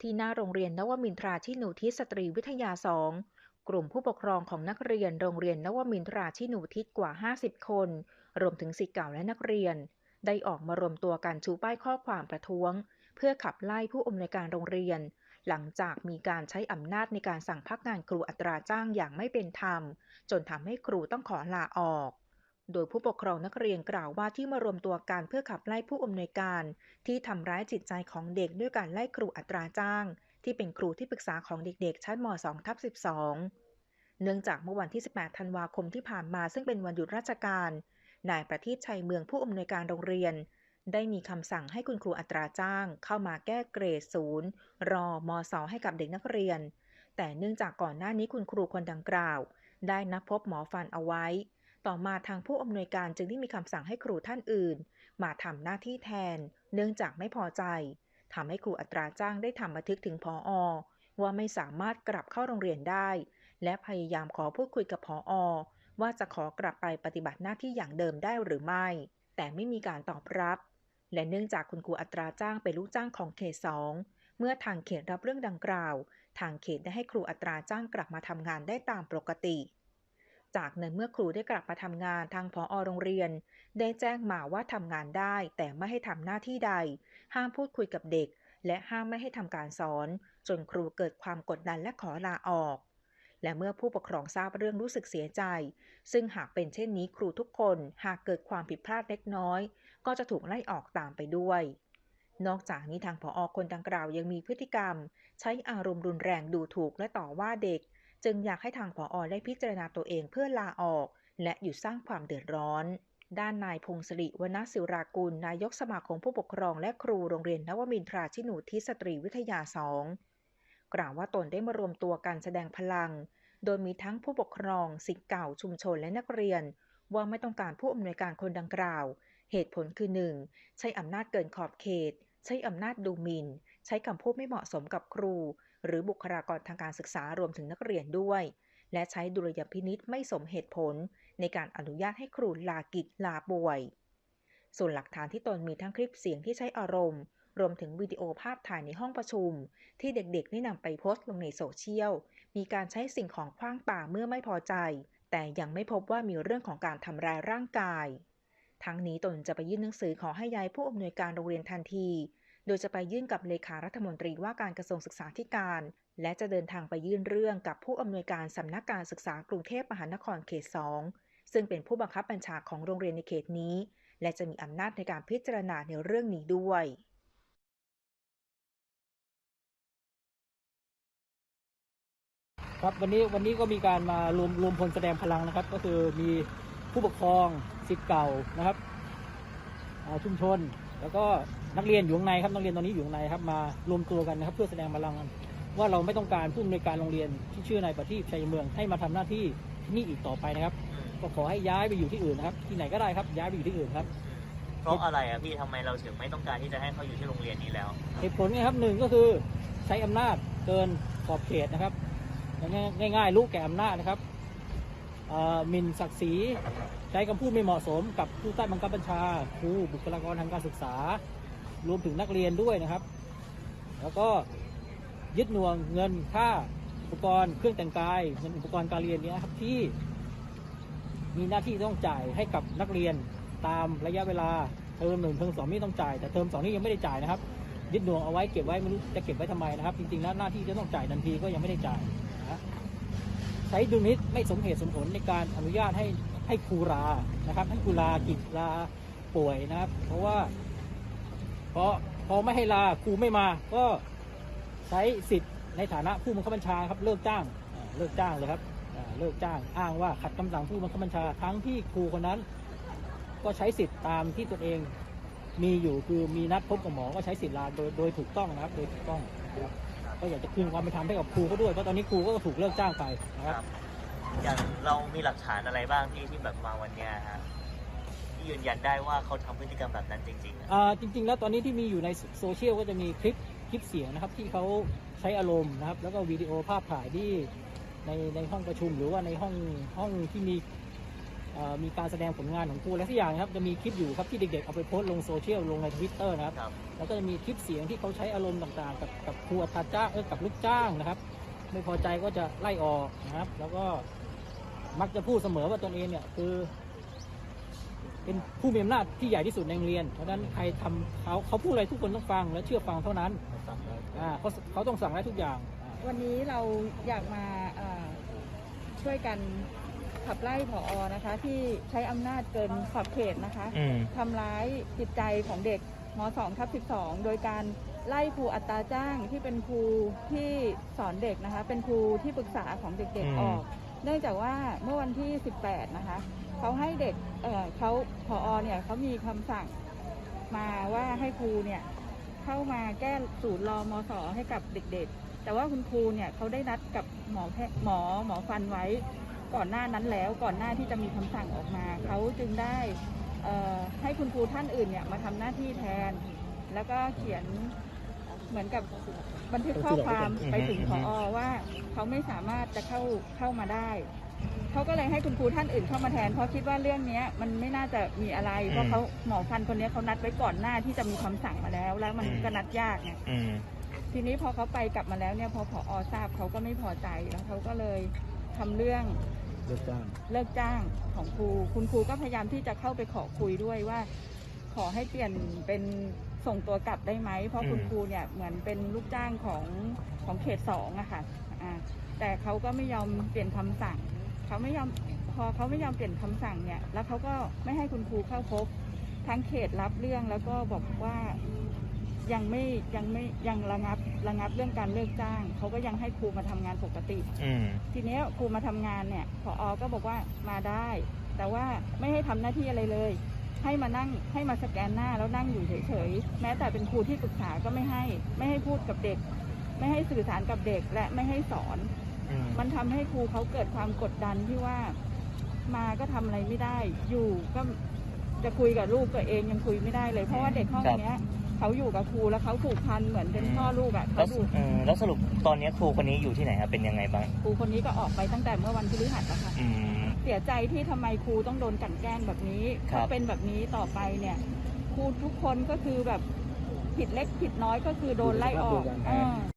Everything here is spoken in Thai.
ที่หน้าโรงเรียนนวมินทราชินูทิศสตรีวิทยา2กลุ่มผู้ปกครองของนักเรียนโรงเรียนนวมินทราชินูทิศกว่า 50 คน รวมถึงศิษย์เก่าและนักเรียน ได้ออกมารวมตัวกันชูป้ายข้อความประท้วง เพื่อขับไล่ผู้อำนวยการโรงเรียน หลังจากมีการใช้อำนาจในการสั่งพักงานครูอัตราจ้างอย่างไม่เป็นธรรม จนทำให้ครูต้องขอลาออก โดยผู้ปกครองนักเรียนกล่าวว่าที่มารวมตัวกันเพื่อขับไล่ผู้อำนวยการ ที่ทำร้ายจิตใจของเด็กด้วยการไล่ครูอัตราจ้าง ที่เป็นครูที่ปรึกษาของเด็กๆ ชั้นม 2 ทับ12 เนื่องจากเมื่อวันที่ 18 ธันวาคมที่ผ่านมาซึ่งเป็นวันหยุดราชการ นายประทีปชัยเมืองผู้อำนวยการโรงเรียน ได้มีคำสั่งให้คุณครูอัตราจ้าง เข้ามาแก้เกรดศูนย์รอมสให้กับเด็กนักเรียน แต่เนื่องจากก่อนหน้านี้คุณครูคนดังกล่าว ได้นัดพบหมอฟันเอาไว้ ต่อมาทางผู้อำนวยการจึงได้มีคำสั่งให้ครูท่านอื่น มาทำหน้าที่แทน เนื่องจากไม่พอใจทำให้ครูอัตราจ้างได้ทำบันทึกถึงพออว่าไม่สามารถกลับเข้าโรงเรียนได้ และพยายามขอพูดคุยกับพออว่าจะขอกลับไปปฏิบัติหน้าที่อย่างเดิมได้หรือไม่ แต่ไม่มีการตอบรับ และเนื่องจากคุณครูอัตราจ้างเป็นลูกจ้างของเขตสองเมื่อทางเขตรับเรื่องดังกล่าว ทางเขตได้ให้ครูอัตราจ้างกลับมาทำงานได้ตามปกติ จากนั้นเมื่อครูได้กลับมาทำงานทางพอโรงเรียน ได้แจ้งมาว่าทำงานได้ แต่ไม่ให้ทำหน้าที่ใด ห้ามพูดคุยกับเด็ก และห้ามไม่ให้ทำการสอน จนครูเกิดความกดดันและขอลาออก และเมื่อผู้ปกครองทราบเรื่องรู้สึกเสียใจ ซึ่งหากเป็นเช่นนี้ครูทุกคนหากเกิดความผิดพลาดเล็กน้อย ก็จะถูกไล่ออกตามไปด้วยนอกจากนี้ทางผอคนดังกล่าวยังมีพฤติกรรม ใช้อารมณ์รุนแรงดูถูกและต่อว่าเด็ก จึงอยากให้ทางผอได้พิจารณาตัวเองเพื่อลาออก และหยุดสร้างความเดือดร้อน ด้านนายพงศริวณศิรากุล นายกสมาคมผู้ปกครองและครูโรงเรียนนวมินทราชินูทิศสตรีวิทยาสองกล่าวว่าตนได้มารวมตัวกันแสดงพลัง โดยมีทั้งผู้ปกครองศิษย์เก่าชุมชนและนักเรียน ว่าไม่ต้องการผู้อำนวยการคนดังกล่าว เหตุผลคือ 1. ใช้อำนาจเกินขอบเขต ใช้อำนาจดูหมิน่น ใช้คำพูดไม่เหมาะสมกับครู หรือบุคลากรทางการศึกษารวมถึงนักเรียนด้วย และใช้ดุลยพินิษไม่สมเหตุผล ในการอนุญาตให้ครูลากิจลาป่วย ส่วนหลักฐานที่ตนมีทั้งคลิปเสียงที่ใช้อารมณ์ รวมถึงวิดีโอภาพถ่ายในห้องประชุม ที่เด็กๆได้นำไปโพสต์ลงในโซเชียล มีการใช้สิ่งของขว้างป่าเมื่อไม่พอใจ แต่ยังไม่พบว่ามีเรื่องของการทำร้ายร่างกายทั้งนี้ตนจะไปยื่นหนังสือขอให้ย้ายผู้อำนวยการโรงเรียนทันที โดยจะไปยื่นกับเลขารัฐมนตรีว่าการกระทรวงศึกษาธิการ และจะเดินทางไปยื่นเรื่องกับผู้อำนวยการสำนักการศึกษากรุงเทพมหานครเขต 2 ซึ่งเป็นผู้บังคับบัญชาของโรงเรียนในเขตนี้ และจะมีอำนาจในการพิจารณาในเรื่องนี้ด้วยครับวันนี้วันนี้ก็มีการมารวมรวมพลแสดงพลังนะครับ ก็คือมีผู้ปกครองสิทธิ์เก่านะครับชุมชน แล้วก็นักเรียนอยู่ข้างในครับนักเรียนตอนนี้อยู่ข้างในครับมารวมตัวกันนะครับ เพื่อแสดงพลังว่าเราไม่ต้องการผู้อำนวยการโรงเรียนที่ชื่อนายประทีปชัยเมืองให้มาทำหน้าที่ที่นี่อีกต่อไปนะครับ ก็ขอให้ย้ายไปอยู่ที่อื่นนะครับ ที่ไหนก็ได้ครับย้ายไปอยู่ที่อื่นครับเพราะอะไรอะพี่ทำไมเราถึงไม่ต้องการที่จะให้เขาอยู่ที่โรงเรียนนี้แล้วเหตุผลนะครับหนึ่งก็คือใช้อำนาจเกินขอบเขตนะครับง่ายๆรู้แก่อำนาจนะครับเอ่อ หมินศักดิ์ศรีใช้คำพูดไม่เหมาะสมกับผู้ใต้บังคับบัญชาครูบุคลากรทางการศึกษา รวมถึงนักเรียนด้วยนะครับ แล้วก็ยึดหน่วงเงินค่าอุปกรณ์เครื่องแต่งกายเงินอุปกรณ์การเรียนเนี้ยครับที่มีหน้าที่ต้องจ่ายให้กับนักเรียนตามระยะเวลาเทอมหนึ่งเทอมสองนี่ต้องจ่ายแต่เทอมสองนี่ยังไม่ได้จ่ายนะครับยึดหน่วงเอาไว้เก็บไว้ไม่รู้จะเก็บไว้ทำไมนะครับ จริงๆแล้วหน้าที่จะต้องจ่ายทันทีก็ยังไม่ได้จ่าย ใช้ดุลนิษไม่สมเหตุสมผลในการอนุญาตให้ให้ครูลานะครับให้ครูลากิจลาป่วยนะครับ เพราะว่าเพราะพอไม่ให้ลาครูไม่มา ก็ใช้สิทธิ์ในฐานะผู้บังคับบัญชาครับเลิกจ้างเลิกจ้างเลยครับเลิกจ้างอ้างว่าขัดคำสั่งผู้บังคับบัญชาทั้งที่ครูคนนั้น ก็ใช้สิทธิ์ตามที่ตนเองมีอยู่คือมีนัดพบกับหมอก็ใช้สิทธิ์ลาโดยโดยถูกต้องนะครับโดยถูกต้องนะครับ ก็อยากจะคืนความเป็นธรรมให้กับครูเขาด้วยเพราะตอนนี้ครูก็ถูกเลิกจ้างไปนะครับ อย่างเรามีหลักฐานอะไรบ้างที่ที่แบบมาวันเนี้ยฮะที่ยืนยันได้ว่าเขาทำพฤติกรรมแบบนั้นจริงๆอะอ่าจริง ๆ แล้วตอนนี้ที่มีอยู่ในโซเชียลก็จะมีคลิปคลิปเสียงนะครับ ที่เขาใช้อารมณ์นะครับ แล้วก็วิดีโอภาพถ่ายที่ในในห้องประชุมหรือว่าในห้องห้องที่มีเอ่อ มีการแสดงผลงานของครูและทุกอย่างนะครับจะมีคลิปอยู่ครับที่เด็กๆเอาไปโพสต์ลงโซเชียลลงในทวิตเตอร์นะครับครับ แล้วก็จะมีคลิปเสียงที่เขาใช้อารมณ์ต่างๆ กับกับครูอัตราจ้างเออกับลูกจ้างนะครับ ไม่พอใจก็จะไล่ออกนะครับ แล้วก็มักจะพูดเสมอว่าตนเองเนี่ยคือ เป็นผู้มีอำนาจที่ใหญ่ที่สุดในโรงเรียน เพราะฉะนั้นใครทำเขาเขาพูดอะไรทุกคนต้องฟังและเชื่อฟังเท่านั้นอ่าเขาเขาต้องสั่งได้ทุกอย่างอ่าวันนี้เราอยากมาเอ่อช่วยกัน ขับไล่ผออนะคะ ที่ใช้อำนาจเกินขอบเขตนะคะอืม ทำร้ายจิตใจของเด็กม .2 ทับ12 โดยการไล่ครูอัตราจ้างที่เป็นครูที่สอนเด็กนะคะ เป็นครูที่ปรึกษาของเด็กอืม ๆออก เนื่องจากว่าเมื่อวันที่ 18 นะคะ เขาให้เด็กเอ่อเขาผอเนี่ยเขามีคำสั่งมาว่าให้ครูเนี่ยเข้ามาแก้สูตรรอมสให้กับเด็กๆ แต่ว่าคุณครูเนี่ยเขาได้นัดกับหมอแพทย์หมอหมอฟันไว้ ก่อนหน้านั้นแล้วก่อนหน้าที่จะมีคำสั่งออกมา เขาจึงได้เอ่อให้คุณครูท่านอื่นเนี่ยมาทำหน้าที่แทน แล้วก็เขียนเหมือนกับบันทึกข้อความไปถึงพอว่าเขาไม่สามารถจะเข้าเข้ามาได้ เขาก็เลยให้คุณครูท่านอื่นเข้ามาแทน เพราะคิดว่าเรื่องเนี้ยมันไม่น่าจะมีอะไร เพราะเขาหมอฟันคนเนี้ยเขานัดไว้ก่อนหน้าที่จะมีคำสั่งมาแล้ว แล้วมันก็นัดยากไงอืมทีนี้พอเขาไปกลับมาแล้วเนี่ยพอผอทราบเขาก็ไม่พอใจแล้วเขาก็เลยทำเรื่อง เลิกจ้างเลิกจ้างของครู คุณครูก็พยายามที่จะเข้าไปขอคุยด้วยว่า ขอให้เปลี่ยนเป็นส่งตัวกลับได้ไหม เพราะคุณอืมครูเนี่ยเหมือนเป็นลูกจ้างของของเขตสองอะค่ะอ่าแต่เขาก็ไม่ยอมเปลี่ยนคำสั่งเขาไม่ยอมพอเขาไม่ยอมเปลี่ยนคำสั่งเนี่ย แล้วเขาก็ไม่ให้คุณครูเข้าพบทั้งเขตรับเรื่องแล้วก็บอกว่า ยังไม่ยังไม่ยังระงับระงับเรื่องการเลิกจ้างเขาก็ยังให้ครูมาทำงานปกติ อืมทีเนี้ยครูมาทำงานเนี่ยพออก็บอกว่ามาได้ แต่ว่าไม่ให้ทำหน้าที่อะไรเลย ให้มานั่งให้มาสแกนหน้าแล้วนั่งอยู่เฉยๆแม้แต่เป็นครูที่ปรึกษาก็ไม่ให้ ไม่ให้พูดกับเด็ก ไม่ให้สื่อสารกับเด็กและไม่ให้สอนอืมมันทำให้ครูเขาเกิดความกดดันที่ว่ามาก็ทำอะไรไม่ได้ อยู่ก็จะคุยกับลูกตัวเองยังคุยไม่ได้เลย เพราะว่าเด็กห้องเนี้ย เขาอยู่กับครูแล้วเขาผูกพันเหมือนเป็นพ่อลูกอะแล้เขาวดูเออแล้วสรุปตอนนี้ครูคนนี้อยู่ที่ไหนครับเป็นยังไงบ้างครูคนนี้ก็ออกไปตั้งแต่เมื่อวันพฤหัสแล้วค่ะ อืม เสียใจที่ทำไมครูต้องโดนกลันแกล้งแบบนี้ครับ ถ้าเป็นแบบนี้ต่อไปเนี่ยครูทุกคนก็คือแบบผิดเล็กผิดน้อยก็คือโดนไล่ออกดูสภา